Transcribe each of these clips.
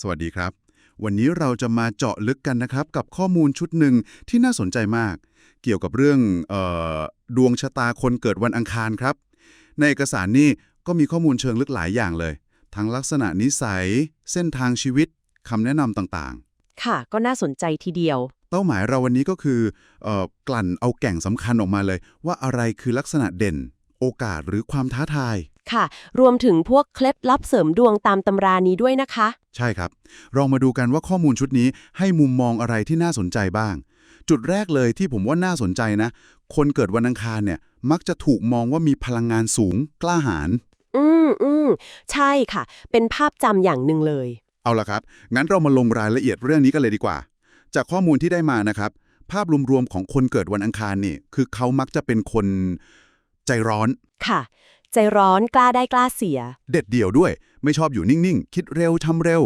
สวัสดีครับ วันนี้เราจะมาเจาะลึกกันนะครับ กับข้อมูลชุดหนึ่งที่น่าสนใจมาก เกี่ยวกับเรื่องเออดวงชะตาคนเกิดวันอังคารครับ ในเอกสารนี่ก็มีข้อมูลเชิงลึกหลายอย่างเลย ทั้งลักษณะนิสัย เส้นทางชีวิตคำแนะนำต่างค่ะ ก็น่าสนใจทีเดียวๆเป้าหมายเราวันนี้ก็คือเออกลั่นเอาแก่งสำคัญออกมาเลย ว่าอะไรคือลักษณะเด่น โอกาสหรือความท้าทาย ค่ะ รวมถึงพวกเคล็ดลับเสริมดวงตามตำรานี้ด้วยนะคะ ใช่ครับ ลองมาดูกันว่าข้อมูลชุดนี้ให้มุมมองอะไรที่น่าสนใจบ้าง จุดแรกเลยที่ผมว่าน่าสนใจนะ คนเกิดวันอังคารเนี่ย มักจะถูกมองว่ามีพลังงานสูง กล้าหาญ อืมอืมใช่ค่ะ เป็นภาพจำอย่างหนึ่งเลย เอาละครับ งั้นเรามาลงรายละเอียดเรื่องนี้กันเลยดีกว่า จากข้อมูลที่ได้มานะครับ ภาพรวมๆของคนเกิดวันอังคารนี่ คือเขามักจะเป็นคนใจร้อน ค่ะ ใจร้อนกล้าได้กล้าเสีย เด็ดเดี่ยวด้วย ไม่ชอบอยู่นิ่งๆ คิดเร็วทำเร็ว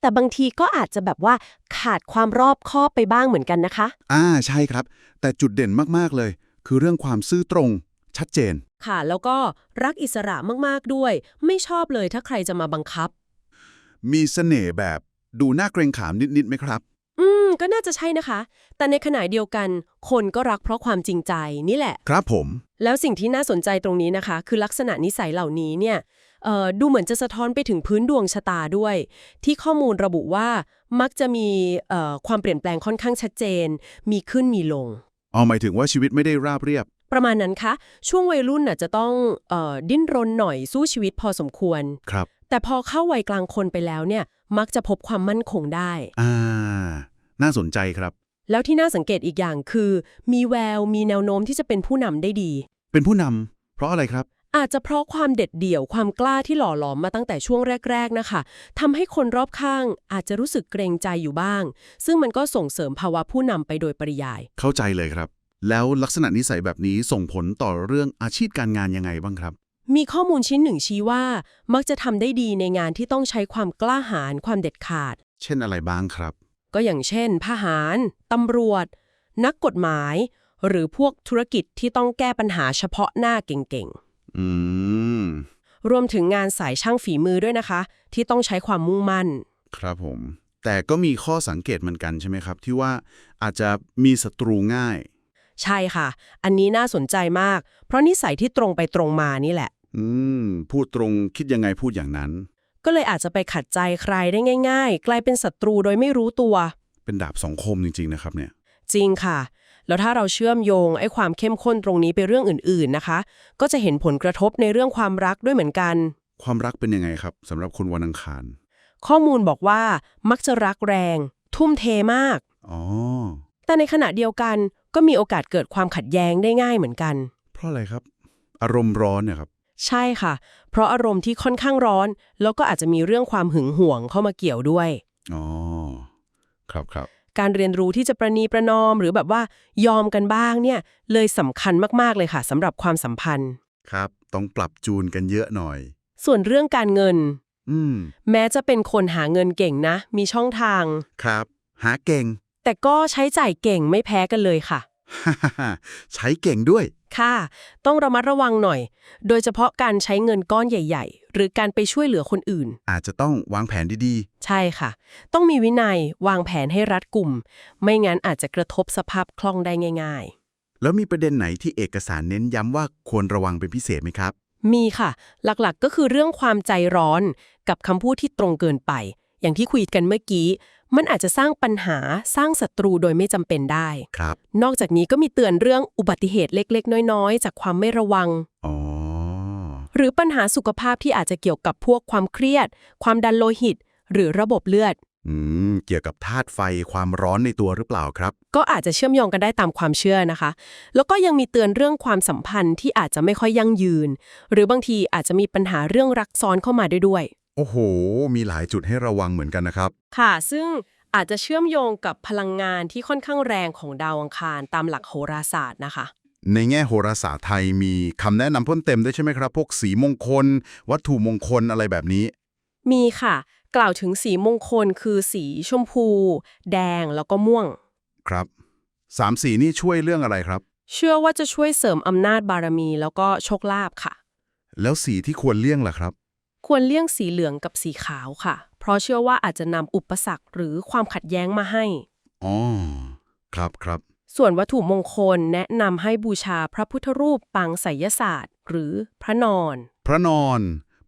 แต่บางทีก็อาจจะแบบว่าขาดความรอบคอบไปบ้างเหมือนกันนะคะ อ่าใช่ครับ แต่จุดเด่นมากๆเลย คือเรื่องความซื่อตรง ชัดเจน ค่ะ แล้วก็รักอิสระมากๆด้วย ไม่ชอบเลยถ้าใครจะมาบังคับ มีเสน่ห์แบบดูน่าเกรงขามนิดๆไหมครับอืม ก็น่าจะใช่นะคะ แต่ในขณะเดียวกัน คนก็รักเพราะความจริงใจนี่แหละ ครับผม แล้วสิ่งที่น่าสนใจตรงนี้นะคะ คือลักษณะนิสัยเหล่านี้เนี่ยเอ่อดูเหมือนจะสะท้อนไปถึงพื้นดวงชะตาด้วย ที่ข้อมูลระบุว่ามักจะมีเอ่อความเปลี่ยนแปลงค่อนข้างชัดเจน มีขึ้นมีลงเอาหมายถึงว่าชีวิตไม่ได้ราบเรียบ ประมาณนั้นคะช่วงวัยรุ่นน่ะจะต้องเอ่อดิ้นรนหน่อยสู้ชีวิตพอสมควรครับ แต่พอเข้าวัยกลางคนไปแล้วเนี่ยมักจะพบความมั่นคงได้อ่า น่าสนใจครับ แล้วที่น่าสังเกตอีกอย่างคือ มีแววมีแนวโน้มที่จะเป็นผู้นำได้ดี เป็นผู้นำเพราะอะไรครับ อาจจะเพราะความเด็ดเดี่ยวความกล้าที่หล่อหลอมมาตั้งแต่ช่วงแรก ๆนะคะทำให้คนรอบข้างอาจจะรู้สึกเกรงใจอยู่บ้าง ซึ่งมันก็ส่งเสริมภาวะผู้นำไปโดยปริยาย เข้าใจเลยครับ แล้วลักษณะนิสัยแบบนี้ส่งผลต่อเรื่องอาชีพการงานยังไงบ้างครับมีข้อมูลชิ้นหนึ่งชี้ว่า มักจะทำได้ดีในงานที่ต้องใช้ความกล้าหาญความเด็ดขาด เช่นอะไรบ้างครับ ก็อย่างเช่นทหารตำรวจ นักกฎหมาย หรือพวกธุรกิจที่ต้องแก้ปัญหาเฉพาะหน้าเก่งอืมๆรวมถึงงานสายช่างฝีมือด้วยนะคะ ที่ต้องใช้ความมุ่งมั่น ครับผม แต่ก็มีข้อสังเกตเหมือนกันใช่ไหมครับ ที่ว่าอาจจะมีศัตรูง่าย ใช่ค่ะ อันนี้น่าสนใจมาก เพราะนิสัยที่ตรงไปตรงมานี่แหละ อืม พูดตรงคิดยังไงพูดอย่างนั้น ก็เลยอาจจะไปขัดใจใครได้ง่าย ๆ กลายเป็นศัตรูโดยไม่รู้ตัว เป็นดาบสองคมจริง ๆ นะครับเนี่ย จริงค่ะ แล้วถ้าเราเชื่อมโยงไอ้ความเข้มข้นตรงนี้ไปเรื่องอื่น ๆนะคะ ก็จะเห็นผลกระทบในเรื่องความรักด้วยเหมือนกัน ความรักเป็นยังไงครับสำหรับคนวันอังคาร ข้อมูลบอกว่ามักจะรักแรง ทุ่มเทมาก อ๋อ แต่ในขณะเดียวกันก็มีโอกาสเกิดความขัดแย้งได้ง่ายเหมือนกัน เพราะอะไรครับ อารมณ์ร้อนเนี่ยครับ ใช่ค่ะ เพราะอารมณ์ที่ค่อนข้างร้อน แล้วก็อาจจะมีเรื่องความหึงหวงเข้ามาเกี่ยวด้วย อ๋อ ครับครับการเรียนรู้ที่จะประนีประนอม หรือแบบว่ายอมกันบ้างเนี่ยเลยสำคัญมากๆเลยค่ะสำหรับความสัมพันธ์ ครับ ต้องปรับจูนกันเยอะหน่อย ส่วนเรื่องการเงิน อืม แม้จะเป็นคนหาเงินเก่งนะ มีช่องทาง ครับ หาเก่ง แต่ก็ใช้จ่ายเก่งไม่แพ้กันเลยค่ะ ใช้เก่งด้วยค่ะ ต้องระมัดระวังหน่อย โดยเฉพาะการใช้เงินก้อนใหญ่ ๆ หรือการไปช่วยเหลือคนอื่น อาจจะต้องวางแผนดีใช่ค่ะ ต้องมีวินัยวางแผนให้รัดกุม ไม่งั้นอาจจะกระทบสภาพคล่องได้ง่ายๆแล้วมีประเด็นไหนที่เอกสารเน้นย้ำว่าควรระวังเป็นพิเศษไหมครับๆมีค่ะ หลักๆก็คือเรื่องความใจร้อนกับคำพูดที่ตรงเกินไป อย่างที่คุยกันเมื่อกี้ มันอาจจะสร้างปัญหาสร้างศัตรูโดยไม่จำเป็นได้ครับ นอกจากนี้ก็มีเตือนเรื่องอุบัติเหตุเล็กๆ น้อยๆ จากความไม่ระวัง อ๋อ หรือปัญหาสุขภาพที่อาจจะเกี่ยวกับพวกความเครียด ความดันโลหิต หรือระบบเลือด อืม เกี่ยวกับธาตุไฟความร้อนในตัวหรือเปล่าครับ ก็อาจจะเชื่อมโยงกันได้ตามความเชื่อนะคะ แล้วก็ยังมีเตือนเรื่องความสัมพันธ์ที่อาจจะไม่ค่อยยั่งยืน หรือบางทีอาจจะมีปัญหาเรื่องรักซ้อนเข้ามาด้วยด้วย โอ้โห มีหลายจุดให้ระวังเหมือนกันนะครับ ค่ะ ซึ่งอาจจะเชื่อมโยงกับพลังงานที่ค่อนข้างแรงของดาวอังคารตามหลักโหราศาสตร์นะคะ ในแง่โหราศาสตร์ไทยมีคำแนะนำเพิ่มเต็มด้วยใช่ไหมครับ พวกสีมงคล วัตถุมงคลอะไรแบบนี้ มีค่ะ กล่าวถึงสีมงคลคือสีชมพู แดงแล้วก็ม่วง ครับสามสีนี่ช่วยเรื่องอะไรครับ เชื่อว่าจะช่วยเสริมอำนาจบารมีแล้วก็โชคลาภค่ะ แล้วสีที่ควรเลี่ยงล่ะครับ ควรเลี่ยงสีเหลืองกับสีขาวค่ะ เพราะเชื่อว่าอาจจะนำอุปสรรคหรือความขัดแย้งมาให้ อ๋อ ครับครับ ส่วนวัตถุมงคลแนะนำให้บูชาพระพุทธรูปปางไสยศาสตร์ หรือพระนอน พระนอน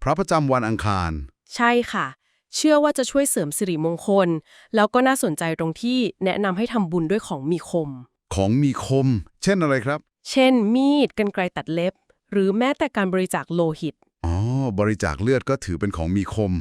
พระประจำวันอังคาร ใช่ค่ะ เชื่อว่าจะช่วยเสริมสิริมงคล แล้วก็น่าสนใจตรงที่แนะนำให้ทำบุญด้วยของมีคม ของมีคม เช่นอะไรครับ เช่น มีดกรรไกรตัดเล็บ หรือแม้แต่การบริจาคโลหิตอ๋อ บริจาคเลือดก็ถือเป็นของมีคม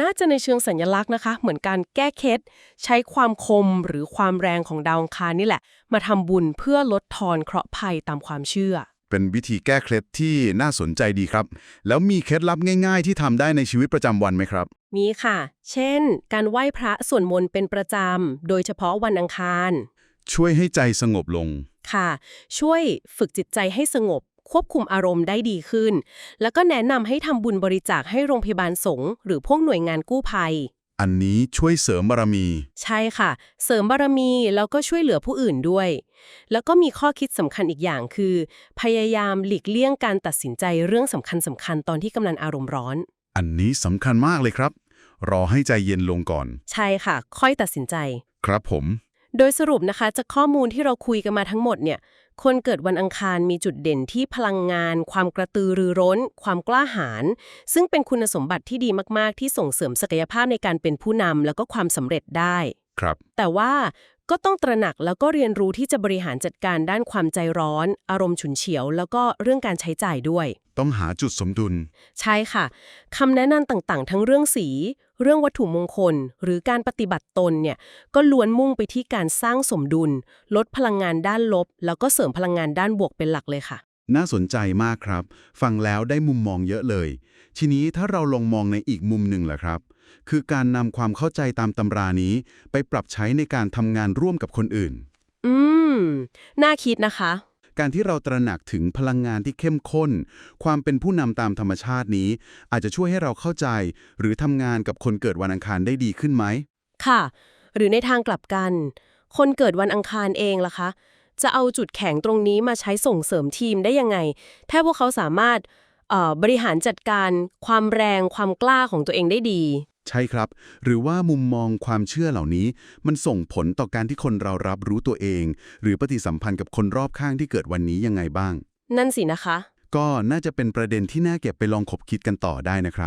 น่าจะในเชิงสัญลักษณ์นะคะ เหมือนการแก้เคล็ดใช้ความคมหรือความแรงของดาวอังคารนี่แหละ มาทำบุญเพื่อลดทอนเคราะห์ภัยตามความเชื่อ เป็นวิธีแก้เคล็ดที่น่าสนใจดีครับ แล้วมีเคล็ดลับง่าย ๆ ที่ทำได้ในชีวิตประจำวันไหมครับ มีค่ะ เช่น การไหว้พระสวดมนต์เป็นประจำ โดยเฉพาะวันอังคาร ช่วยให้ใจสงบลง ค่ะ ช่วยฝึกจิตใจให้สงบ ควบคุมอารมณ์ได้ดีขึ้น แล้วก็แนะนำให้ทำบุญบริจาคให้โรงพยาบาลสงฆ์หรือพวกหน่วยงานกู้ภัย อันนี้ช่วยเสริมบารมี ใช่ค่ะ เสริมบารมีแล้วก็ช่วยเหลือผู้อื่นด้วย แล้วก็มีข้อคิดสำคัญอีกอย่างคือ พยายามหลีกเลี่ยงการตัดสินใจเรื่องสำคัญสคัญๆตอนที่กำลังอารมณ์ร้อน อันนี้สำคัญมากเลยครับ รอให้ใจเย็นลงก่อน ใช่ค่ะ ค่อยตัดสินใจ ครับผม โดยสรุปนะคะจากข้อมูลที่เราคุยกันมาทั้งหมดเนี่ย คนเกิดวันอังคารมีจุดเด่นที่พลังงาน ความกระตือรือร้น ความกล้าหาญซึ่งเป็นคุณสมบัติที่ดีมาก ๆ ที่ส่งเสริมศักยภาพในการเป็นผู้นำแล้วก็ความสำเร็จได้ ครับ แต่ว่าก็ต้องตระหนักแล้วก็เรียนรู้ที่จะบริหารจัดการด้านความใจร้อน อารมณ์ฉุนเฉียว แล้วก็เรื่องการใช้จ่ายด้วย ต้องหาจุดสมดุล ใช่ค่ะคำแนะนำต่างๆ ทั้งเรื่องสีเรื่องวัตถุมงคล หรือการปฏิบัติตนเนี่ยก็ล้วนมุ่งไปที่การสร้างสมดุล ลดพลังงานด้านลบ แล้วก็เสริมพลังงานด้านบวกเป็นหลักเลยค่ะ น่าสนใจมากครับ ฟังแล้วได้มุมมองเยอะเลย ทีนี้ถ้าเราลองมองในอีกมุมหนึ่งล่ะครับ คือการนำความเข้าใจตามตำรานี้ไปปรับใช้ในการทำงานร่วมกับคนอื่น อืม น่าคิดนะคะ การที่เราตระหนักถึงพลังงานที่เข้มข้น ความเป็นผู้นำตามธรรมชาตินี้ อาจจะช่วยให้เราเข้าใจ หรือทำงานกับคนเกิดวันอังคารได้ดีขึ้นไหม ค่ะ หรือในทางกลับกัน คนเกิดวันอังคารเองล่ะคะ จะเอาจุดแข็งตรงนี้มาใช้ส่งเสริมทีมได้ยังไง ถ้าพวกเขาสามารถบริหารจัดการความแรงความกล้าของตัวเองได้ดี ใช่ครับ หรือว่ามุมมองความเชื่อเหล่านี้ มันส่งผลต่อการที่คนเรารับรู้ตัวเอง หรือปฏิสัมพันธ์กับคนรอบข้างที่เกิดวันนี้ยังไงบ้าง นั่นสินะคะ ก็น่าจะเป็นประเด็นที่น่าเก็บไปลองคบคิดกันต่อได้นะครับ